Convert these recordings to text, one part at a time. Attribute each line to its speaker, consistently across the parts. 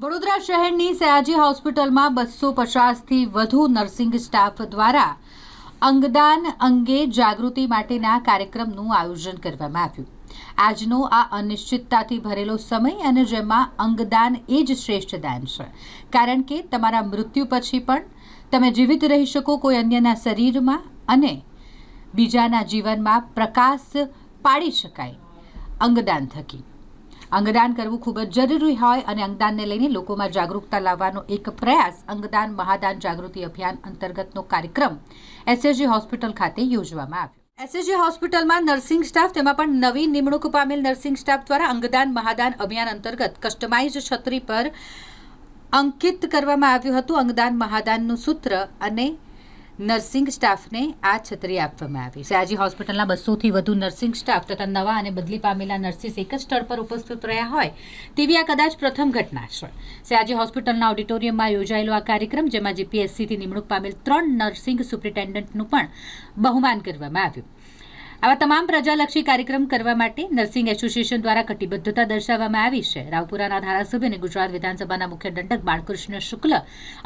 Speaker 1: વડોદરા શહેરની સયાજી હોસ્પિટલમાં બસો પચાસથી વધુ નર્સિંગ સ્ટાફ દ્વારા અંગદાન અંગે જાગૃતિ માટેના કાર્યક્રમનું આયોજન કરવામાં આવ્યું. આજનો આ અનિશ્ચિતતાથી ભરેલો સમય અને જેમાં અંગદાન એ જ શ્રેષ્ઠ દાન છે. કારણ કે તમારા મૃત્યુ પછી પણ તમે જીવિત રહી શકો કોઈ અન્યના શરીરમાં અને બીજાના જીવનમાં પ્રકાશ પાડી શકાય. અંગદાન થકી. અંગદાન કરવું ખૂબ જ જરૂરી હોય અને અંગદાનને લઈને લોકોમાં જાગૃતતા લાવવાનો એક પ્રયાસ અંગદાન મહાદાન જાગૃતિ અભિયાન અંતર્ગતનો કાર્યક્રમ એસએસજી હોસ્પિટલ ખાતે યોજવામાં આવ્યો. એસએસજી હોસ્પિટલમાં નર્સિંગ સ્ટાફ તેમાં પણ નવી નિમણૂક પામેલ નર્સિંગ સ્ટાફ દ્વારા અંગદાન મહાદાન અભિયાન અંતર્ગત કસ્ટમાઇઝ છત્રી પર અંકિત કરવામાં આવ્યું હતું. અંગદાન મહાદાનનું સૂત્ર અને નર્સિંગ સ્ટાફને આ છત્રી આપવામાં આવી સયાજી હોસ્પિટલના બસોથી વધુ નર્સિંગ સ્ટાફ તથા નવા અને બદલી પામેલા નર્સિસ એક જ સ્થળ પર ઉપસ્થિત રહ્યા હોય તેવી આ કદાચ પ્રથમ ઘટના છે. સયાજી હોસ્પિટલના ઓડિટોરિયમમાં યોજાયેલો આ કાર્યક્રમ, જેમાં જીપીએસસીથી નિમણૂક પામેલ ત્રણ નર્સિંગ સુપ્રિન્ટેન્ડન્ટનું પણ બહુમાન કરવામાં આવ્યું. આવા તમામ પ્રજાલક્ષી કાર્યક્રમ કરવા માટે નર્સિંગ એસોસિએશન દ્વારા કટિબદ્ધતા દર્શાવવામાં આવી છે. રાવપુરાના ધારાસભ્ય અને ગુજરાત વિધાનસભાના મુખ્ય દંડક બાળકૃષ્ણ શુક્લ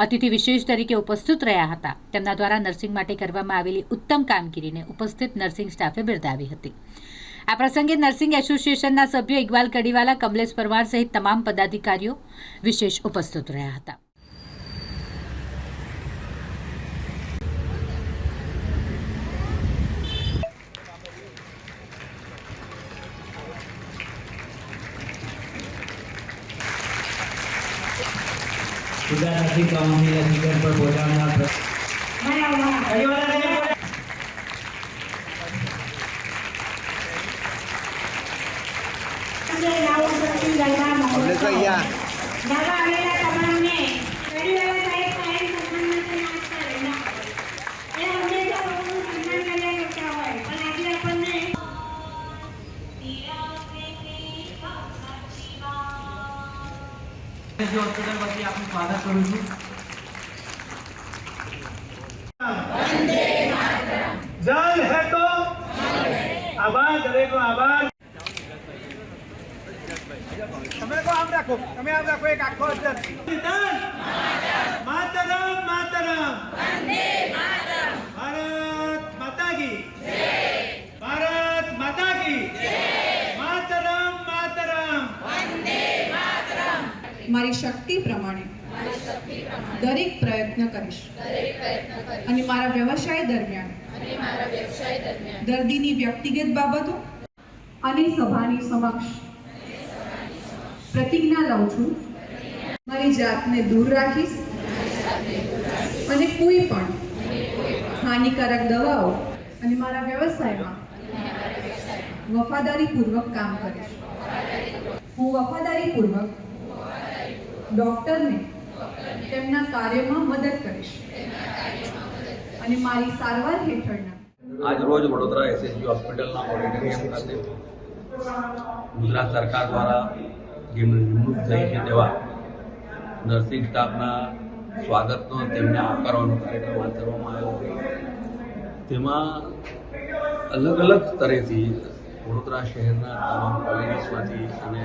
Speaker 1: અતિથિ વિશેષ તરીકે ઉપસ્થિત રહ્યા હતા. તેમના દ્વારા નર્સિંગ માટે કરવામાં આવેલી ઉત્તમ કામગીરીને ઉપસ્થિત નર્સિંગ સ્ટાફે બિરદાવી હતી. આ પ્રસંગે નર્સિંગ એસોસિએશનના સભ્ય ઇકબાલ કડીવાલા, કમલેશ પરમાર સહિત તમામ પદાધિકારીઓ વિશેષ ઉપસ્થિત રહ્યા હતા.
Speaker 2: ગુજરાતી કાઉન્સિલ અધિકાર પર પહોંચાડનાર એસજી હોસ્પિટલ વતી આપનું સ્વાગત કરું છું
Speaker 3: જલ હે તો આભાર દરેકનો આભાર તમે લોકો આમ રાખો તમે આમ રાખો એક આખો અક્ષર નિદાન માતરમ માતરમ ભારત માતા કી ભારત માતા કી માતરમ માતરમ
Speaker 4: મારી શક્તિ પ્રમાણે દરેક પ્રયત્ન કરીશ. અને મારા વ્યવસાય દરમિયાન દર્દીની વ્યક્તિગત બાબતો અને સભાની સમક્ષ પ્રતિજ્ઞા લઉં છું. મારી જાતને દૂર રાખીશ અને કોઈ પણ હાનિકારક દવાઓ અને મારા વ્યવસાયમાં વફાદારીપૂર્વક કામ કરીશ. હું વફાદારીપૂર્વક ડોક્ટરને તેમના કાર્યમાં મદદ કરીશ. અને મારી સારવાર હેઠળના
Speaker 5: આજ રોજ વડોદરા એસએસજી હોસ્પિટલના ઓડિટોરિયમ ખાતે ગુજરાત સરકાર દ્વારા જેમની નિમણૂક થઈ છે તેવા નર્સિંગ સ્ટાફના સ્વાગતનો તેમને આવકારવાનો કાર્યક્રમ હાથ ધરવામાં આવ્યો તેમાં અલગ અલગ સ્તરેથી વડોદરા શહેરના તમામ કોલેજીસમાંથી અને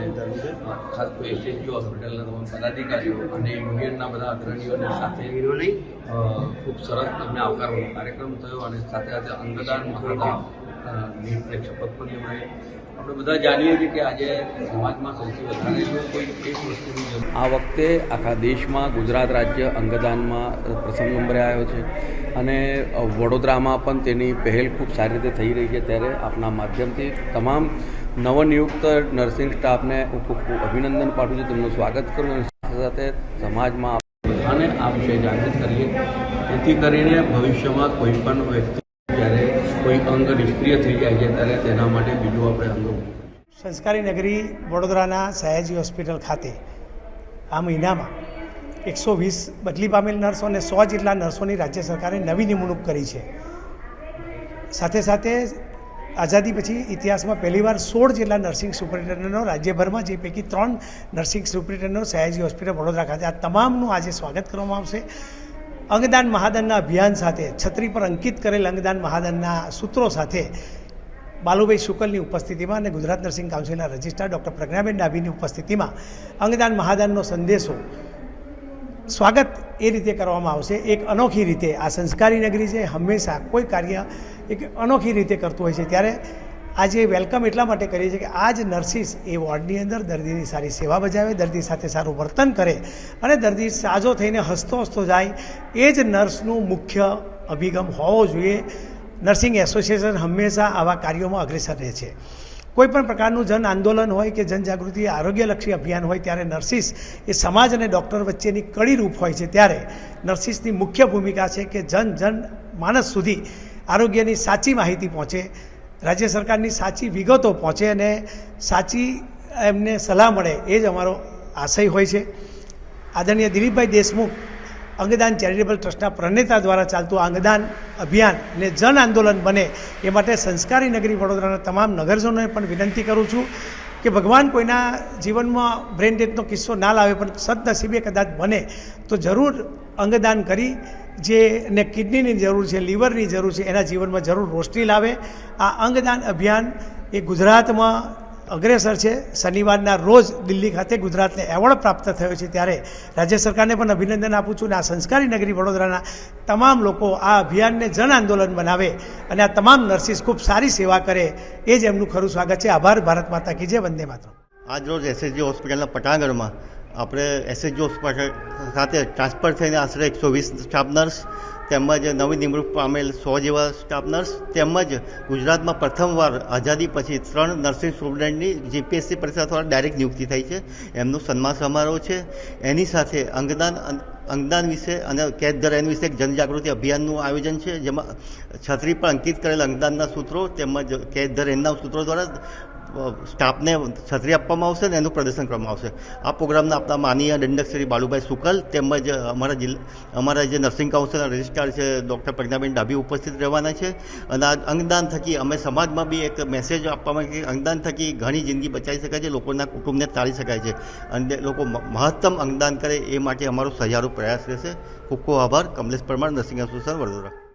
Speaker 5: ખાસ તો એસએસજી હોસ્પિટલના તમામ પદાધિકારીઓ અને યુનિયનના બધા અગ્રણીઓની સાથે ખૂબ સરસ તમને આવકારવાનો કાર્યક્રમ થયો અને સાથે સાથે અંગદાન મહાદાન અ, ની શપથ પણ લેવડાવી આપણે બધા જાણીએ છીએ કે આજે સમાજમાં સૌથી વધારે કોઈ એક આ વખતે આખા દેશમાં ગુજરાત રાજ્ય અંગદાનમાં પ્રથમ નંબરે આવ્યો છે. અને વડોદરામાં પણ તેની પહેલ ખૂબ સારી રીતે થઈ રહી છે. ત્યારે આપના માધ્યમથી તમામ નવનિયુક્ત નર્સિંગ સ્ટાફને હું ખૂબ ખૂબ અભિનંદન પાઠવું છું. તેમનું સ્વાગત કરું અને સાથે સાથે સમાજમાં બધાને આ વિશે જાગૃત કરીએ. જેથી કરીને ભવિષ્યમાં કોઈ પણ વ્યક્તિ જ્યારે કોઈ અંગ નિષ્ક્રિય થઈ જાય છે, ત્યારે તેના માટે બીજું આપણે અંગ
Speaker 3: સંસ્કારી નગરી વડોદરાના સયાજી હોસ્પિટલ ખાતે આ મહિનામાં એકસો વીસ બદલી પામેલ નર્સો અને સો જેટલા નર્સોની રાજ્ય સરકારે નવી નિમણૂક કરી છે. સાથે સાથે આઝાદી પછી ઇતિહાસમાં પહેલીવાર સોળ જેટલા નર્સિંગ સુપરિન્ટેન્ડન્ટો રાજ્યભરમાં જે પૈકી ત્રણ નર્સિંગ સુપરિન્ટેન્ડન્ટો સયાજી હોસ્પિટલ વડોદરા ખાતે આ તમામનું આજે સ્વાગત કરવામાં આવશે. અંગદાન મહાદાનના અભિયાન સાથે, છત્રી પર અંકિત કરેલ અંગદાન મહાદાનના સૂત્રો સાથે બાલુભાઈ શુકલની ઉપસ્થિતિમાં અને ગુજરાત નર્સિંગ કાઉન્સિલના રજિસ્ટ્રાર ડૉક્ટર પ્રજ્ઞાબેન ડાભીની ઉપસ્થિતિમાં અંગદાન મહાદાનનો સંદેશો સ્વાગત એ રીતે કરવામાં આવશે. એક અનોખી રીતે આ સંસ્કારી નગરી છે. હંમેશા કોઈ કાર્ય એક અનોખી રીતે કરતું હોય છે. ત્યારે આજે વેલકમ એટલા માટે કરીએ છીએ કે આ જ નર્સિસ એ વોર્ડની અંદર દર્દીની સારી સેવા બજાવે, દર્દી સાથે સારું વર્તન કરે અને દર્દી સાજો થઈને હસતો હસતો જાય, એ જ નર્સનું મુખ્ય અભિગમ હોવો જોઈએ. નર્સિંગ એસોસિએશન હંમેશા આવા કાર્યોમાં અગ્રેસર રહે છે. કોઈપણ પ્રકારનું જન આંદોલન હોય કે જનજાગૃતિ આરોગ્યલક્ષી અભિયાન હોય ત્યારે નર્સિસ એ સમાજ અને ડૉક્ટર વચ્ચેની કડીરૂપ હોય છે. ત્યારે નર્સિસની મુખ્ય ભૂમિકા છે કે જન જન માણસ સુધી આરોગ્યની સાચી માહિતી પહોંચે. રાજ્ય સરકારની સાચી વિગતો પહોંચે અને સાચી એમને સલાહ મળે એ જ અમારો આશય હોય છે. આદરણીય દિલીપભાઈ દેશમુખ, અંગદાન ચેરિટેબલ ટ્રસ્ટના પ્રણેતા દ્વારા ચાલતું અંગદાન અભિયાન ને જન આંદોલન બને એ માટે સંસ્કારી નગરી વડોદરાના તમામ નગરજનોને પણ વિનંતી કરું છું કે ભગવાન કોઈના જીવનમાં બ્રેન ડેથનો કિસ્સો ના લાવે પણ સદનસીબે કદાચ બને તો જરૂર અંગદાન કરી જે ને કિડનીની જરૂર છે, લીવરની જરૂર છે, એના જીવનમાં જરૂર રોશની લાવે. આ અંગદાન અભિયાન એ ગુજરાતમાં અગ્રેસર છે. શનિવારના રોજ દિલ્હી ખાતે ગુજરાતને એવોર્ડ પ્રાપ્ત થયો છે. ત્યારે રાજ્ય સરકારને પણ અભિનંદન આપું છું અને આ સંસ્કારી નગરી વડોદરાના તમામ લોકો આ અભિયાનને જન આંદોલન બનાવે અને આ તમામ નર્સિસ ખૂબ સારી સેવા કરે એ જ એમનું ખરું સ્વાગત છે. આભાર. ભારત માતા કી જય. વંદે માતરમ.
Speaker 6: આજરોજ એસએસજી હોસ્પિટલના પટાગઢમાં આપણે હોસ્પિટલ ખાતે ટ્રાન્સફર થઈને આશરે એકસો વીસ સ્ટાફ નર્સ તેમજ નવી નિમણૂક પામેલ સો જેવા સ્ટાફ નર્સ તેમજ ગુજરાતમાં પ્રથમવાર આઝાદી પછી ત્રણ નર્સિંગ સ્ટુડન્ટની જીપીએસસી પરીક્ષા દ્વારા ડાયરેક્ટ નિયુક્તિ થઈ છે. એમનું સન્માન સમારોહ છે. એની સાથે અંગદાન અંગદાન વિશે અને કેદ દર એન વિશે એક જનજાગૃતિ અભિયાનનું આયોજન છે, જેમાં છત્રી પર અંકિત કરેલ અંગદાનના સૂત્રો તેમજ કેદ દર એનના સૂત્રો દ્વારા સ્ટાફને છત્રી આપવામાં આવશે ને એનું પ્રદર્શન કરવામાં આવશે. આ પ્રોગ્રામના આપણા માનીય દંડક શ્રી બાલુભાઈ શુકલ તેમજ અમારા જિલ્લા, અમારા જે નર્સિંગ કાઉન્સિલના રજિસ્ટ્રાર છે ડૉક્ટર પ્રજ્ઞાબેન ડાભી ઉપસ્થિત રહેવાના છે. અને આ અંગદાન થકી અમે સમાજમાં બી એક મેસેજ આપવામાં કે અંગદાન થકી ઘણી જિંદગી બચાવી શકાય છે, લોકોના કુટુંબને તાળી શકાય છે. અને લોકો મહત્તમ અંગદાન કરે એ માટે અમારો સહિયારો પ્રયાસ રહેશે. ખૂબ ખૂબ આભાર. Kamlesh Parmar, nursing association, Vadodara.